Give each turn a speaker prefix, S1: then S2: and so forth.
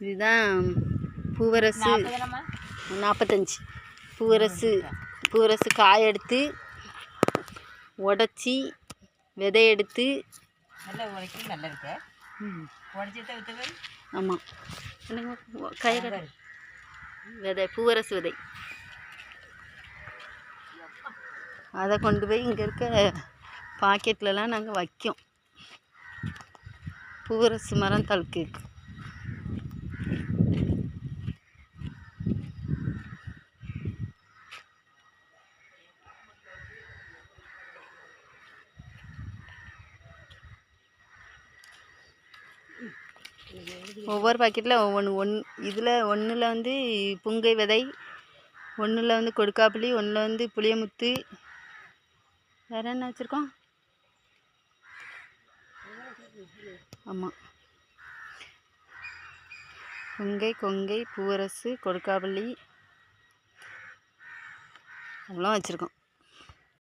S1: இதுதான் பூவரசு. நாற்பத்தஞ்சு. பூவரசு. பூவரசு காய எடுத்து உடச்சி விதை எடுத்து.
S2: நல்லா உடைக்கும் நல்லா இருக்கு. உடச்சி தான் விற்று
S1: ஆமாம் என்னங்க கயிறு விதை. பூவரசு விதை. அதை கொண்டு போய் இங்கே இருக்க பாக்கெட்லலாம் நாங்கள் வைக்கோம். பூவரசு மரம் தழுக்கு ஒவ்வொரு பாக்கெட்டில் ஒவ்வொன்று ஒன் இதில் ஒன்றில் வந்து புங்கை விதை ஒன்றில் வந்து கொடுக்காப்புளி ஒன்றில் வந்து புளியமுத்து. வேறு என்ன வச்சுருக்கோம்? ஆமாம் புங்கை கொங்கை பூவரசு கொடுக்காப்புளி. அதெல்லாம் வச்சுருக்கோம்.